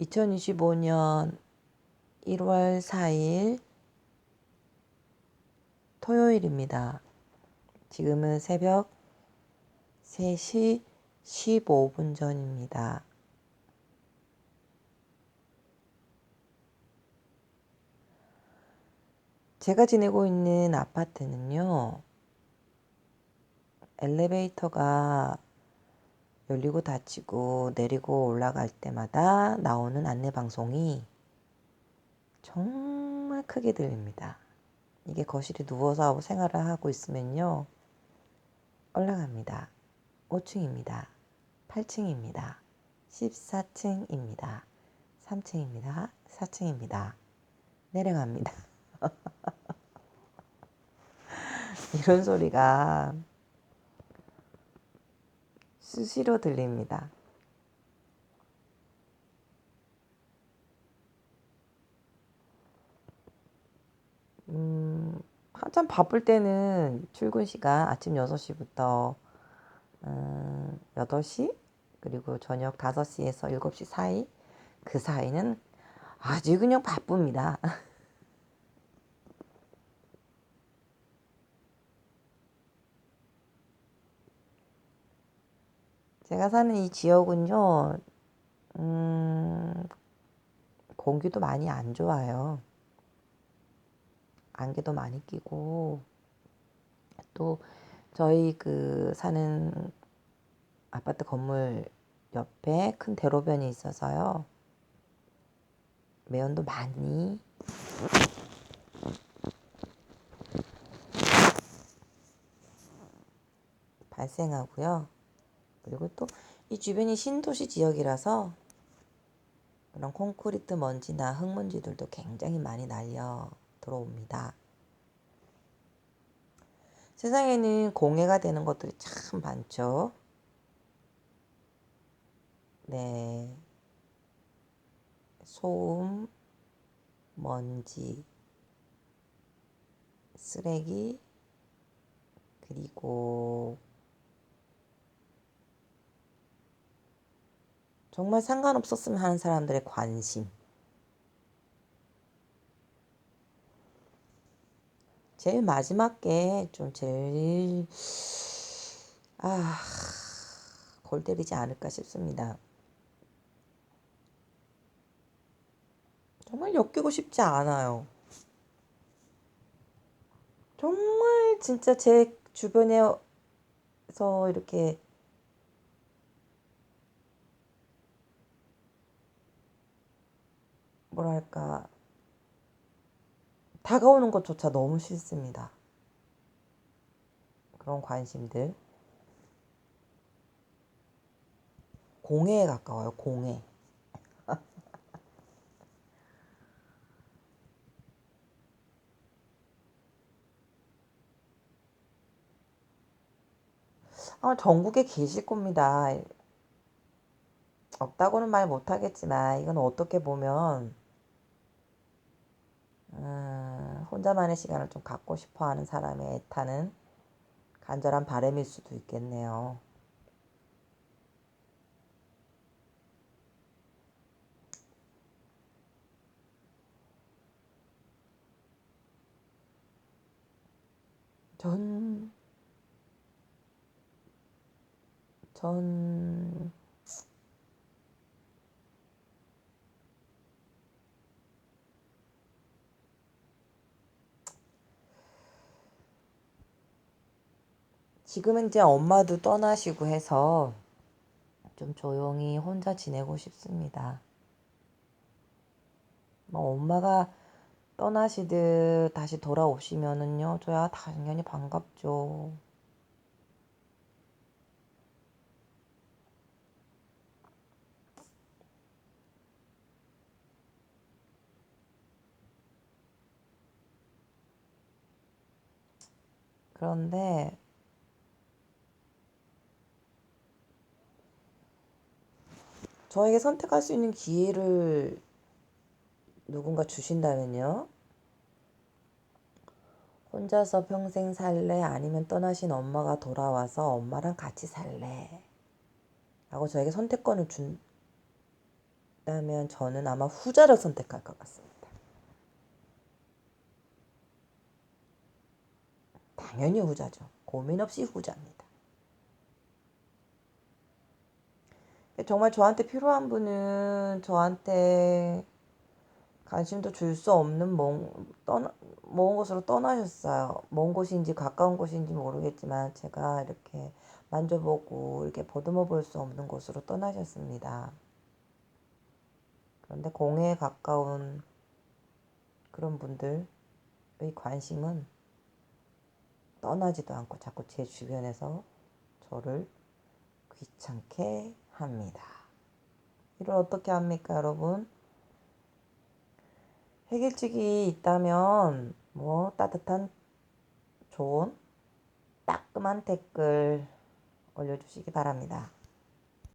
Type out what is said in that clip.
2025년 1월 4일 토요일입니다. 지금은 새벽 3시 15분 전입니다. 제가 지내고 있는 아파트는요, 엘리베이터가 열리고 닫히고 내리고 올라갈 때마다 나오는 안내 방송이 정말 크게 들립니다. 이게 거실에 누워서 생활을 하고 있으면요. 올라갑니다. 5층입니다. 8층입니다. 14층입니다. 3층입니다. 4층입니다. 내려갑니다. 이런 소리가 수시로 들립니다. 음, 한참 바쁠 때는 출근 시간 아침 6시부터 음, 8시 그리고 저녁 5시에서 7시 사이 그 사이는 아주 그냥 바쁩니다. 제가 사는 이 지역은요, 음, 공기도 많이 안 좋아요. 안개도 많이 끼고, 또 저희 그 사는 아파트 건물 옆에 큰 대로변이 있어서요. 매연도 많이 발생하고요. 그리고 또 이 주변이 신도시 지역이라서 그런 콘크리트 먼지나 흙먼지들도 굉장히 많이 날려 들어옵니다. 세상에는 공해가 되는 것들이 참 많죠. 네. 소음, 먼지, 쓰레기, 그리고 정말 상관없었으면 하는 사람들의 관심. 제일 마지막 게 좀 제일 아, 골 때리지 않을까 싶습니다. 정말 엮이고 싶지 않아요. 정말 진짜 제 주변에서 이렇게 뭐랄까, 다가오는 것조차 너무 싫습니다. 그런 관심들. 공해에 가까워요, 공해. 아, 전국에 계실 겁니다. 없다고는 말 못하겠지만, 이건 어떻게 보면, 음, 혼자만의 시간을 좀 갖고 싶어 하는 사람의 애타는 간절한 바람일 수도 있겠네요. 전, 전, 지금은 이제 엄마도 떠나시고 해서 좀 조용히 혼자 지내고 싶습니다. 뭐 엄마가 떠나시듯 다시 돌아오시면은요, 저야 당연히 반갑죠. 그런데 저에게 선택할 수 있는 기회를 누군가 주신다면요. 혼자서 평생 살래? 아니면 떠나신 엄마가 돌아와서 엄마랑 같이 살래? 라고 저에게 선택권을 있다면 저는 아마 후자를 선택할 것 같습니다. 당연히 후자죠. 고민 없이 후자입니다. 정말 저한테 필요한 분은 저한테 관심도 줄 수 없는 먼, 떠나, 먼 곳으로 떠나셨어요. 먼 곳인지 가까운 곳인지 모르겠지만 제가 이렇게 만져보고 이렇게 보듬어 볼 수 없는 곳으로 떠나셨습니다. 그런데 공에 가까운 그런 분들의 관심은 떠나지도 않고 자꾸 제 주변에서 저를 귀찮게 합니다. 이걸 어떻게 합니까, 여러분? 해결책이 있다면 뭐 따뜻한 좋은 따끔한 댓글 올려주시기 바랍니다.